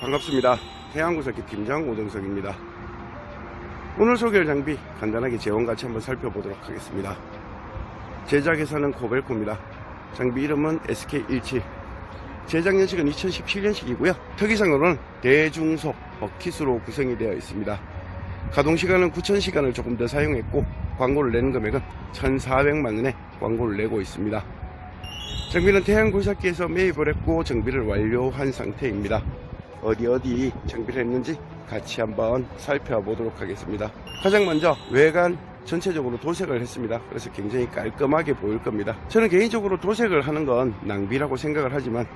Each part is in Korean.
반갑습니다. 해양구석기 팀장 오정석입니다. 오늘 소개할 장비 간단하게 재원같이 한번 살펴보도록 하겠습니다. 제작 회사는 코벨코입니다. 장비 이름은 SK17. 제작 연식은 2017년식이고요. 특이상으로는 대중속 버킷으로 구성이 되어 있습니다. 가동시간은 9,000시간을 조금 더 사용했고 광고를 내는 금액은 1,400만 원에 광고를 내고 있습니다. 장비는 태양굴삭기에서 매입을 했고 정비를 완료한 상태입니다. 어디 어디 정비를 했는지 같이 한번 살펴보도록 하겠습니다. 가장 먼저 외관 전체적으로 도색을 했습니다. 그래서 굉장히 깔끔하게 보일 겁니다. 저는 개인적으로 도색을 하는 건 낭비라고 생각을 하지만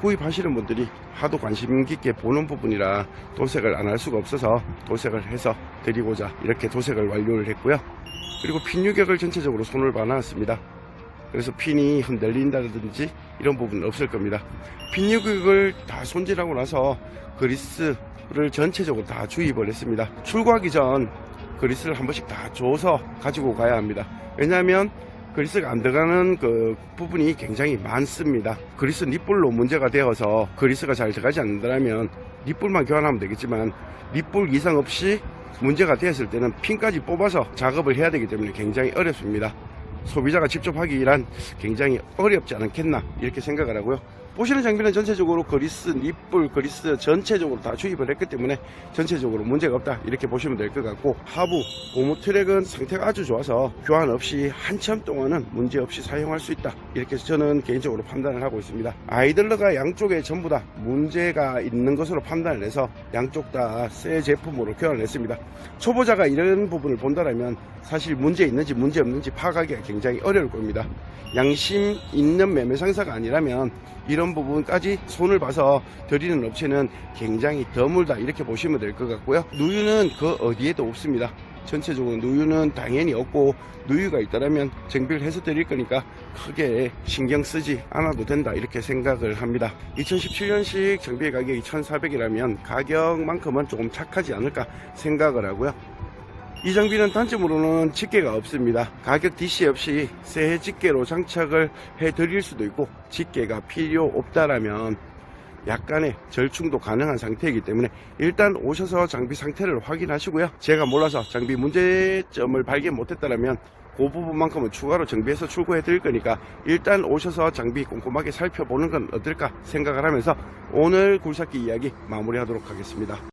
구입하시는 분들이 하도 관심 깊게 보는 부분이라 도색을 안 할 수가 없어서 도색을 해서 드리고자 이렇게 도색을 완료를 했고요. 그리고 핀 유격을 전체적으로 손을 봐놨습니다. 그래서 핀이 흔들린다든지 이런 부분은 없을 겁니다. 핀 유격을 다 손질하고 나서 그리스를 전체적으로 다 주입을 했습니다. 출고하기 전 그리스를 한 번씩 다 줘서 가지고 가야 합니다. 왜냐하면 그리스가 안 들어가는 그 부분이 굉장히 많습니다. 그리스 립불로 문제가 되어서 그리스가 잘 들어가지 않는다면 립불만 교환하면 되겠지만 립불 이상 없이 문제가 되었을 때는 핀까지 뽑아서 작업을 해야 되기 때문에 굉장히 어렵습니다. 소비자가 직접 하기란 굉장히 어렵지 않겠나 이렇게 생각을 하고요. 보시는 장비는 전체적으로 그리스, 립불, 그리스 전체적으로 다 주입을 했기 때문에 전체적으로 문제가 없다 이렇게 보시면 될 것 같고 하부 고무 트랙은 상태가 아주 좋아서 교환 없이 한참 동안은 문제 없이 사용할 수 있다 이렇게 저는 개인적으로 판단을 하고 있습니다. 아이들러가 양쪽에 전부 다 문제가 있는 것으로 판단을 해서 양쪽 다 새 제품으로 교환을 했습니다. 초보자가 이런 부분을 본다면 사실 문제 있는지 문제 없는지 파악하기가 굉장히 어려울 겁니다. 양심 있는 매매 상사가 아니라면 이런 부분까지 손을 봐서 드리는 업체는 굉장히 드물다 이렇게 보시면 될 것 같고요. 누유는 그 어디에도 없습니다. 전체적으로 누유는 당연히 없고 누유가 있다면 정비를 해서 드릴 거니까 크게 신경 쓰지 않아도 된다 이렇게 생각을 합니다. 2017년식 정비의 가격이 1,400이라면 가격만큼은 조금 착하지 않을까 생각을 하고요. 이 장비는 단점으로는 집게가 없습니다. 가격 DC 없이 새해 집게로 장착을 해 드릴 수도 있고 집게가 필요 없다라면 약간의 절충도 가능한 상태이기 때문에 일단 오셔서 장비 상태를 확인하시고요. 제가 몰라서 장비 문제점을 발견 못했다라면 그 부분만큼은 추가로 정비해서 출고해 드릴 거니까 일단 오셔서 장비 꼼꼼하게 살펴보는 건 어떨까 생각을 하면서 오늘 굴삭기 이야기 마무리하도록 하겠습니다.